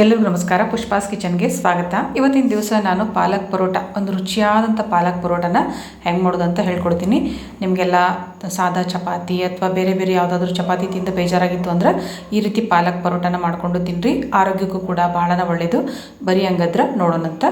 ಎಲ್ಲರಿಗೂ ನಮಸ್ಕಾರ. ಪುಷ್ಪಾಸ್ ಕಿಚನ್ಗೆ ಸ್ವಾಗತ. ಇವತ್ತಿನ ದಿವಸ ನಾನು ಪಾಲಕ್ ಪರೋಟ, ಒಂದು ರುಚಿಯಾದಂಥ ಪಾಲಕ್ ಪರೋಟನ ಹೆಂಗೆ ಮಾಡೋದು ಅಂತ ಹೇಳ್ಕೊಡ್ತೀನಿ. ನಿಮಗೆಲ್ಲ ಸಾದಾ ಚಪಾತಿ ಅಥವಾ ಬೇರೆ ಬೇರೆ ಯಾವುದಾದ್ರೂ ಚಪಾತಿ ತಿಂದ ಬೇಜಾರಾಗಿತ್ತು ಅಂದ್ರೆ ಈ ರೀತಿ ಪಾಲಕ್ ಪರೋಟನ ಮಾಡಿಕೊಂಡು ತಿನ್ನಿರಿ ಆರೋಗ್ಯಕ್ಕೂ ಕೂಡ ಭಾಳನ ಒಳ್ಳೆಯದು ಬರೀ ಹಂಗದ್ರೆ ನೋಡೋಣಂತ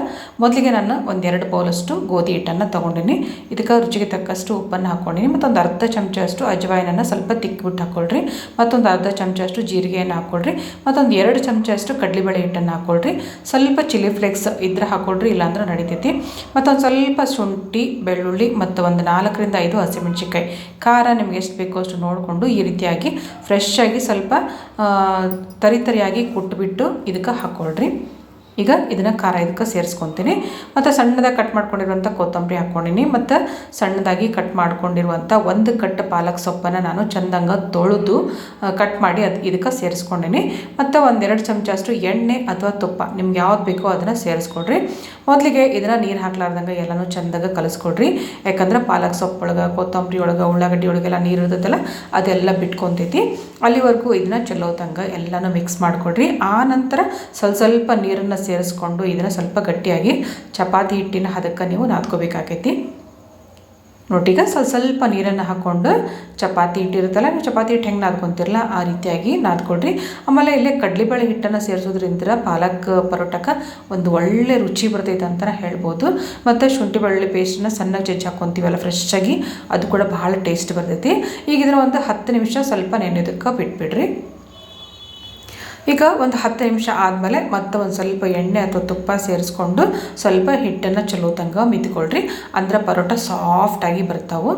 ಮೊದಲಿಗೆ ನಾನು ಒಂದೆರಡು ಬೌಲಷ್ಟು ಗೋಧಿ ಹಿಟ್ಟನ್ನು ತೊಗೊಂಡಿನಿ. ಇದಕ್ಕೆ ರುಚಿಗೆ ತಕ್ಕಷ್ಟು ಉಪ್ಪನ್ನು ಹಾಕ್ಕೊಂಡಿನಿ. ಮತ್ತೊಂದು ಅರ್ಧ ಚಮಚಷ್ಟು ಅಜವಾಯಿನನ್ನು ಸ್ವಲ್ಪ ತಿಕ್ಕಿಬಿಟ್ಟು ಹಾಕ್ಕೊಳ್ರಿ ಮತ್ತೊಂದು ಅರ್ಧ ಚಮಚಷ್ಟು ಜೀರಿಗೆಯನ್ನು ಹಾಕ್ಕೊಳ್ರಿ ಮತ್ತೊಂದು ಎರಡು ಚಮಚಷ್ಟು ಕಡಲೆಬೇಳೆ ಹಿಟ್ಟನ್ನು ಹಾಕ್ಕೊಳ್ರಿ ಸ್ವಲ್ಪ ಚಿಲ್ಲಿ ಫ್ಲೇಕ್ಸ್ ಇದ್ರೆ ಹಾಕ್ಕೊಳ್ರಿ ಇಲ್ಲಾಂದ್ರೆ ನಡಿತೈತಿ. ಮತ್ತೊಂದು ಸ್ವಲ್ಪ ಶುಂಠಿ, ಬೆಳ್ಳುಳ್ಳಿ ಮತ್ತು ಒಂದು ನಾಲ್ಕರಿಂದ ಐದು ಹಸಿಮೆಣ್ಸಿನ್ಕಾಯಿ. ಖಾರ ನಿಮ್ಗೆ ಎಷ್ಟು ಬೇಕೋ ಅಷ್ಟು ನೋಡಿಕೊಂಡು ಈ ರೀತಿಯಾಗಿ ಫ್ರೆಶ್ ಆಗಿ ಸ್ವಲ್ಪ ತರಿತರಿಯಾಗಿ ತರಿ ತರಿಯಾಗಿ ಕುಟ್ಬಿಟ್ಟು ಇದಕ್ಕೆ ಹಾಕ್ಕೊಳ್ರಿ ಈಗ ಇದನ್ನು ಖಾರ ಇದಕ್ಕೆ ಸೇರಿಸ್ಕೊತೀನಿ. ಮತ್ತು ಸಣ್ಣದಾಗಿ ಕಟ್ ಮಾಡ್ಕೊಂಡಿರುವಂಥ ಕೊತ್ತಂಬರಿ ಹಾಕ್ಕೊಂಡಿನಿ. ಮತ್ತು ಸಣ್ಣದಾಗಿ ಕಟ್ ಮಾಡ್ಕೊಂಡಿರುವಂಥ ಒಂದು ಕಟ್ ಪಾಲಕ್ ಸೊಪ್ಪನ್ನು ನಾನು ಚಂದಂಗ ತೊಳೆದು ಕಟ್ ಮಾಡಿ ಅದು ಇದಕ್ಕೆ ಸೇರಿಸ್ಕೊಂಡಿನಿ. ಮತ್ತು ಒಂದೆರಡು ಚಮಚ ಅಷ್ಟು ಎಣ್ಣೆ ಅಥವಾ ತುಪ್ಪ ನಿಮ್ಗೆ ಯಾವ್ದು ಬೇಕೋ ಅದನ್ನು ಸೇರಿಸ್ಕೊಡ್ರಿ. ಮೊದಲಿಗೆ ಇದನ್ನು ನೀರು ಹಾಕ್ಲಾರ್ದಂಗೆ ಎಲ್ಲನೂ ಚೆಂದಾಗ ಕಲಿಸ್ಕೊಡ್ರಿ. ಯಾಕಂದ್ರೆ ಪಾಲಕ್ ಸೊಪ್ಪೊಳಗೆ ಕೊತ್ತಂಬರಿ ಒಳಗೆ, ಉಳ್ಳಾಗಡ್ಡಿ ಒಳಗೆಲ್ಲ ನೀರು ಇರ್ತೈತಲ್ಲ, ಅದೆಲ್ಲ ಬಿಟ್ಕೊತೈತಿ. ಅಲ್ಲಿವರೆಗೂ ಇದನ್ನ ಚಲೋ ತಂಗ ಎಲ್ಲನೂ ಮಿಕ್ಸ್ ಮಾಡಿಕೊಡ್ರಿ. ಆ ನಂತರ ಸ್ವಲ್ಪ ಸ್ವಲ್ಪ ನೀರನ್ನು ಸೇರಿಸ್ಕೊಂಡು ಇದನ್ನು ಸ್ವಲ್ಪ ಗಟ್ಟಿಯಾಗಿ ಚಪಾತಿ ಹಿಟ್ಟಿನ ಹದಕ್ಕೆ ನೀವು ನಾದ್ಕೋಬೇಕಾಗೈತಿ. ಈಗ ಸ್ವಲ್ಪ ಸ್ವಲ್ಪ ನೀರನ್ನು ಹಾಕ್ಕೊಂಡು ಚಪಾತಿ ಹಿಟ್ಟಿರುತ್ತಲ್ಲ ನೀವು ಚಪಾತಿ ಹಿಟ್ಟು ಹೆಂಗೆ ನಾದ್ಕೊತಿರಲ್ಲ ಆ ರೀತಿಯಾಗಿ ನಾದ್ಕೊಳ್ರಿ. ಆಮೇಲೆ ಇಲ್ಲೇ ಕಡಲೆಬೇಳೆ ಹಿಟ್ಟನ್ನು ಸೇರಿಸೋದ್ರಿಂದ ಪಾಲಕ್ ಪರೋಟಕ್ಕೆ ಒಂದು ಒಳ್ಳೆ ರುಚಿ ಬರ್ತೈತೆ ಅಂತ ಹೇಳ್ಬೋದು. ಮತ್ತು ಶುಂಠಿ ಬೆಳ್ಳುಳ್ಳಿ ಪೇಸ್ಟನ್ನ ಸಣ್ಣಗೆ ಜಜ್ಜಿ ಹಾಕ್ಕೊತೀವಲ್ಲ ಫ್ರೆಶ್ಶಾಗಿ ಅದು ಕೂಡ ಭಾಳ ಟೇಸ್ಟ್ ಬರ್ತೈತಿ. ಈಗ ಒಂದು ಹತ್ತು ನಿಮಿಷ ಸ್ವಲ್ಪ ನೆನೆಯೋದಕ್ಕೆ ಬಿಟ್ಬಿಡ್ರಿ. ಈಗ ಒಂದು ಹತ್ತು ನಿಮಿಷ ಆದಮೇಲೆ ಮತ್ತೆ ಒಂದು ಸ್ವಲ್ಪ ಎಣ್ಣೆ ಅಥವಾ ತುಪ್ಪ ಸೇರಿಸ್ಕೊಂಡು ಸ್ವಲ್ಪ ಹಿಟ್ಟನ್ನು ಚಲೋ ತಂಗ ಮಿತ್ಕೊಳ್ರಿ. ಅಂದ್ರೆ ಪರೋಟ ಸಾಫ್ಟಾಗಿ ಬರ್ತಾವೆ.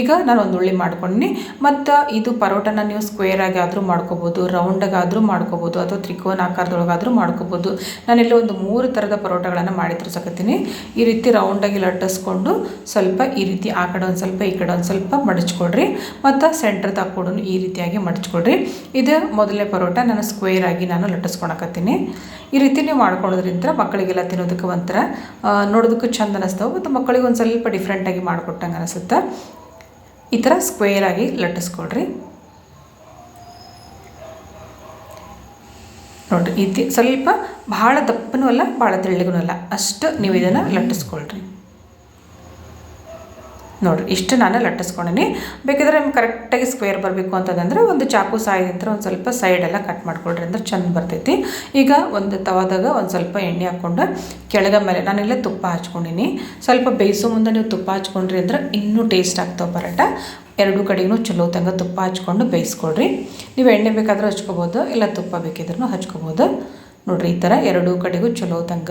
ಈಗ ನಾನು ಒಂದು ಉಳ್ಳಿ ಮಾಡ್ಕೊಂಡಿ ಮತ್ತು ಇದು ಪರೋಟನ ನೀವು ಸ್ಕ್ವೇರ್ ಆಗಿ ಆದರೂ ಮಾಡ್ಕೋಬೋದು ರೌಂಡಾಗಾದರೂ ಮಾಡ್ಕೋಬೋದು, ಅಥವಾ ತ್ರಿಕೋನ ಆಕಾರದೊಳಗಾದರೂ ಮಾಡ್ಕೋಬೋದು. ನಾನಿಲ್ಲಿ ಒಂದು ಮೂರು ಥರದ ಪರೋಟಗಳನ್ನು ಮಾಡಿ ತೋರ್ಸಕತ್ತೀನಿ. ಈ ರೀತಿ ರೌಂಡಾಗಿ ಲಟ್ಟಿಸ್ಕೊಂಡು ಸ್ವಲ್ಪ ಈ ರೀತಿ ಆ ಕಡೆ ಒಂದು ಸ್ವಲ್ಪ, ಈ ಕಡೆ ಒಂದು ಸ್ವಲ್ಪ ಮಡಚ್ಕೊಳ್ರಿ. ಮತ್ತು ಸೆಂಟ್ರದಾಗ ಕೂಡ ಈ ರೀತಿಯಾಗಿ ಮಡಚ್ಕೊಳ್ರಿ. ಇದು ಮೊದಲನೇ ಪರೋಟ, ನಾನು ಸ್ಕ್ವೇರ್ ಆಗಿ ನಾನು ಲಟ್ಟಿಸ್ಕೊಳಕತ್ತೀನಿ ಈ ರೀತಿ ನೀವು ಮಾಡ್ಕೊಳೋದ್ರಿಂದ ಮಕ್ಕಳಿಗೆಲ್ಲ ತಿನ್ನೋದಕ್ಕೆ ಒಂಥರ ನೋಡೋದಕ್ಕೂ ಚೆಂದ ಅನ್ನಿಸ್ತಾವೆ ಮತ್ತು ಮಕ್ಕಳಿಗೆ ಒಂದು ಸ್ವಲ್ಪ ಡಿಫ್ರೆಂಟಾಗಿ ಮಾಡಿಕೊಟ್ಟಂಗೆ ಅನಿಸುತ್ತೆ. ಈ ಥರ ಸ್ಕ್ವೇರ್ ಆಗಿ ಲಟ್ಟಿಸ್ಕೊಳ್ರಿ. ನೋಡಿರಿ ಇದು ಸ್ವಲ್ಪ ಭಾಳ ದಪ್ಪನೂ ಅಲ್ಲ ಭಾಳ ತೆಳ್ಳಗೂ ಅಲ್ಲ. ಅಷ್ಟು ನೀವು ಇದನ್ನು ಲಟ್ಟಿಸ್ಕೊಳ್ರಿ. ನೋಡಿರಿ, ಇಷ್ಟು ನಾನು ಲಟ್ಟಿಸ್ಕೊಂಡಿನಿ. ಬೇಕಿದ್ರೆ ನಿಮ್ಗೆ ಕರೆಕ್ಟಾಗಿ ಸ್ಕ್ವೇರ್ ಬರಬೇಕು ಅಂತಂದ್ರೆ ಒಂದು ಚಾಕು ಸಹಾಯದಿಂದ ಒಂದು ಸ್ವಲ್ಪ ಸೈಡೆಲ್ಲ ಕಟ್ ಮಾಡ್ಕೊಳ್ರಿ ಅಂದ್ರೆ ಚೆಂದ ಬರ್ತೈತಿ. ಈಗ ಒಂದು ತವಾದಾಗ ಒಂದು ಸ್ವಲ್ಪ ಎಣ್ಣೆ ಹಾಕ್ಕೊಂಡು ಕೆಳಗ ಮೇಲೆ ನಾನಿಲ್ಲ ತುಪ್ಪ ಹಚ್ಕೊಂಡಿನಿ. ಸ್ವಲ್ಪ ಬೇಯಿಸೋ ಮುಂದೆ ನೀವು ತುಪ್ಪ ಹಚ್ಕೊಂಡ್ರಿ ಅಂದ್ರೆ ಇನ್ನೂ ಟೇಸ್ಟ್ ಆಗ್ತಾವೆ ಪರೋಟ. ಎರಡು ಕಡೆಗೂ ಚಲೋ ತಂಗ ತುಪ್ಪ ಹಚ್ಕೊಂಡು ಬೇಯಿಸ್ಕೊಳ್ರಿ ನೀವು ಎಣ್ಣೆ ಬೇಕಾದರೂ ಹಚ್ಕೋಬೋದು, ಇಲ್ಲ ತುಪ್ಪ ಬೇಕಿದ್ರೂ ಹಚ್ಕೋಬೋದು. ನೋಡಿರಿ, ಈ ಥರ ಎರಡೂ ಕಡೆಗೂ ಚಲೋ ತಂಗ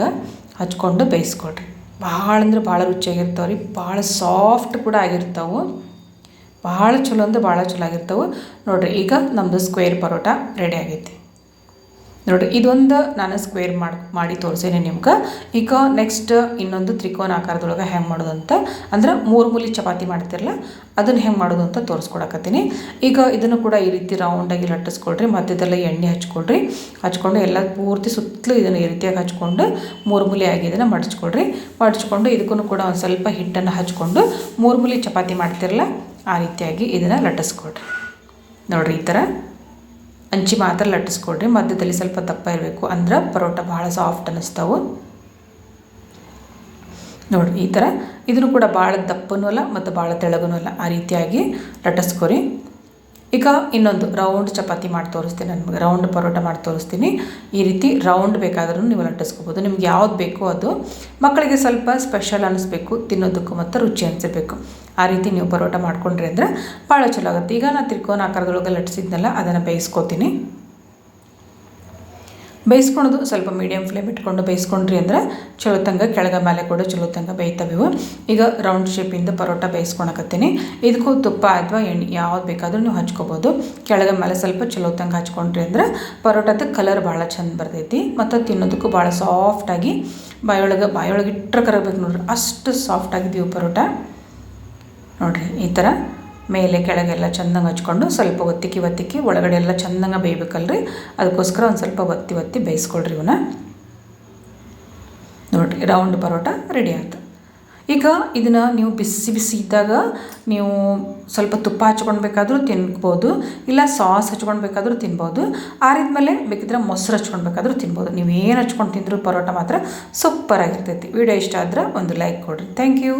ಹಚ್ಕೊಂಡು ಬೇಯಿಸ್ಕೊಳ್ರಿ ಭಾಳ ಅಂದ್ರೆ ಭಾಳ ರುಚಿಯಾಗಿರ್ತಾವೆ ರೀ. ಭಾಳ ಸಾಫ್ಟ್ ಕೂಡ ಆಗಿರ್ತಾವೆ. ಭಾಳ ಚಲೋ ಅಂದ್ರೆ ಭಾಳ ಚಲೋ ಆಗಿರ್ತಾವೆ. ನೋಡಿರಿ, ಈಗ ನಮ್ಮದು ಸ್ಕ್ವೇರ್ ಪರೋಟ ರೆಡಿ ಆಗೈತಿ. ನೋಡಿರಿ, ಇದೊಂದು ನಾನು ಸ್ಕ್ವೇರ್ ಮಾಡಿ ಮಾಡಿ ತೋರಿಸೇನೆ ನಿಮ್ಗೆ. ಈಗ ನೆಕ್ಸ್ಟ್ ಇನ್ನೊಂದು ತ್ರಿಕೋನ ಆಕಾರದೊಳಗೆ ಹೆಂಗೆ ಮಾಡೋದು ಅಂತ ಅಂದ್ರೆ ಮೂರು ಮೂಲಿ ಚಪಾತಿ ಮಾಡ್ತಿರಲ್ಲ ಅದನ್ನು ಹೆಂಗೆ ಮಾಡೋದು ಅಂತ ತೋರಿಸ್ಕೊಡಕತ್ತೀನಿ. ಈಗ ಇದನ್ನು ಕೂಡ ಈ ರೀತಿ ರೌಂಡಾಗಿ ಲಟ್ಟಿಸ್ಕೊಳ್ರಿ ಮಧ್ಯದಲ್ಲ ಎಣ್ಣೆ ಹಚ್ಕೊಳ್ರಿ ಹಚ್ಕೊಂಡು ಎಲ್ಲ ಪೂರ್ತಿ ಸುತ್ತಲೂ ಇದನ್ನು ಈ ರೀತಿಯಾಗಿ ಹಚ್ಕೊಂಡು ಮೂರು ಮೂಲಿ ಆಗಿ ಇದನ್ನು ಮಡಚ್ಕೊಳ್ರಿ ಮಡಚ್ಕೊಂಡು ಇದಕ್ಕೂ ಕೂಡ ಒಂದು ಸ್ವಲ್ಪ ಹಿಟ್ಟನ್ನು ಹಚ್ಕೊಂಡು ಮೂರು ಮೂಲಿ ಚಪಾತಿ ಮಾಡ್ತಿರಲ್ಲ ಆ ರೀತಿಯಾಗಿ ಇದನ್ನು ಲಟ್ಟಿಸ್ಕೊಳ್ರಿ ನೋಡಿರಿ, ಈ ಥರ ಹಂಚಿ ಮಾತ್ರ ಲಟ್ಟಿಸ್ಕೊಡ್ರಿ, ಮಧ್ಯದಲ್ಲಿ ಸ್ವಲ್ಪ ದಪ್ಪ ಇರಬೇಕು ಅಂದ್ರೆ ಪರೋಟ ಭಾಳ ಸಾಫ್ಟ್ ಅನ್ನಿಸ್ತಾವೆ. ನೋಡಿರಿ, ಈ ಥರ ಇದನ್ನು ಕೂಡ ಭಾಳ ದಪ್ಪನೂ ಅಲ್ಲ, ಮತ್ತು ಭಾಳ ತೆಳಗೂ ಅಲ್ಲ. ಆ ರೀತಿಯಾಗಿ ಲಟ್ಟಿಸ್ಕೊರಿ. ಈಗ ಇನ್ನೊಂದು ರೌಂಡ್ ಚಪಾತಿ ಮಾಡಿ ತೋರಿಸ್ತೀನಿ ನಿಮಗೆ. ರೌಂಡ್ ಪರೋಟ ಮಾಡಿ ತೋರಿಸ್ತೀನಿ. ಈ ರೀತಿ ರೌಂಡ್ ಬೇಕಾದರೂ ನೀವು ಲಟ್ಟಿಸ್ಕೋಬೋದು ನಿಮ್ಗೆ ಯಾವ್ದು ಬೇಕೋ ಅದು. ಮಕ್ಕಳಿಗೆ ಸ್ವಲ್ಪ ಸ್ಪೆಷಲ್ ಅನ್ನಿಸ್ಬೇಕು ತಿನ್ನೋದಕ್ಕೂ ಮತ್ತು ರುಚಿ ಅನಿಸಬೇಕು. ಆ ರೀತಿ ನೀವು ಪರೋಟ ಮಾಡ್ಕೊಂಡ್ರಿ ಅಂದ್ರೆ ಭಾಳ ಚಲೋ ಆಗುತ್ತೆ. ಈಗ ನಾನು ತ್ರಿಕೋನ ಆಕಾರದೊಳಗೆ ಲಟ್ಟಿಸಿದ್ನಲ್ಲ, ಅದನ್ನು ಬೇಯಿಸ್ಕೊತೀನಿ. ಬೇಯಿಸ್ಕೊಳೋದು ಸ್ವಲ್ಪ ಮೀಡಿಯಮ್ ಫ್ಲೇಮ್ ಇಟ್ಕೊಂಡು ಬೇಯಿಸ್ಕೊಂಡ್ರಿ ಅಂದ್ರೆ ಚಲೋ ತಂಗ, ಕೆಳಗ ಮೇಲೆ ಕೂಡ ಚಲೋ ತಂಗ ಬೇಯ್ತವಿವು ಈಗ ರೌಂಡ್ ಶೇಪಿಂದ ಪರೋಟ ಬೇಯಿಸ್ಕೊಳಕತ್ತೀನಿ. ಇದಕ್ಕೂ ತುಪ್ಪ ಅಥವಾ ಎಣ್ಣೆ ಯಾವ್ದು ಬೇಕಾದರೂ ನೀವು ಹಚ್ಕೋಬೋದು. ಕೆಳಗೆ ಮೇಲೆ ಸ್ವಲ್ಪ ಚಲೋ ತಂಗ ಹಚ್ಕೊಂಡ್ರಿ ಅಂದ್ರೆ ಪರೋಟದ ಕಲರ್ ಭಾಳ ಚಂದ ಬರ್ತೈತಿ. ಮತ್ತು ತಿನ್ನೋದಕ್ಕೂ ಭಾಳ ಸಾಫ್ಟಾಗಿ ಬಾಯೊಳಗೆ ಬಾಯೊಳಗೆ ಇಟ್ಟರೆ ಕರಬೇಕು ನೋಡ್ರಿ. ಅಷ್ಟು ಸಾಫ್ಟಾಗಿದ್ದೀವಿ ಪರೋಟ. ನೋಡಿರಿ ಈ ಥರ ಮೇಲೆ ಕೆಳಗೆಲ್ಲ ಚೆಂದಂಗೆ ಹಚ್ಕೊಂಡು ಸ್ವಲ್ಪ ಒತ್ತಿಕ್ಕಿ ಒತ್ತಿಕ್ಕಿ ಒಳಗಡೆ ಎಲ್ಲ ಚೆಂದಂಗೆ ಬೇಯಬೇಕಲ್ರಿ? ಅದಕ್ಕೋಸ್ಕರ ಒಂದು ಸ್ವಲ್ಪ ಒತ್ತಿ ಒತ್ತಿ ಬೇಯಿಸ್ಕೊಳ್ರಿ ಇವನ್ನ ನೋಡಿರಿ ರೌಂಡ್ ಪರೋಟ ರೆಡಿ ಆಯ್ತು. ಈಗ ಇದನ್ನು ನೀವು ಬಿಸಿ ಬಿಸಿ ಇದ್ದಾಗ ನೀವು ಸ್ವಲ್ಪ ತುಪ್ಪ ಹಚ್ಕೊಳ್ಬೇಕಾದ್ರೂ ತಿನ್ಬೋದು, ಇಲ್ಲ ಸಾಸ್ ಹಚ್ಕೊಳ್ಬೇಕಾದ್ರೂ ತಿನ್ಬೋದು. ಆರಿದ್ಮೇಲೆ ಬೇಕಿದ್ರೆ ಮೊಸರು ಹಚ್ಕೊಳ್ಬೇಕಾದ್ರೂ ತಿನ್ಬೋದು. ನೀವು ಏನು ಹಚ್ಕೊಂಡು ತಿಂದರೂ ಪರೋಟ ಮಾತ್ರ ಸೂಪರಾಗಿರ್ತೈತಿ ವಿಡಿಯೋ ಇಷ್ಟ ಆದ್ರೆ ಒಂದು ಲೈಕ್ ಕೊಡಿರಿ. Thank you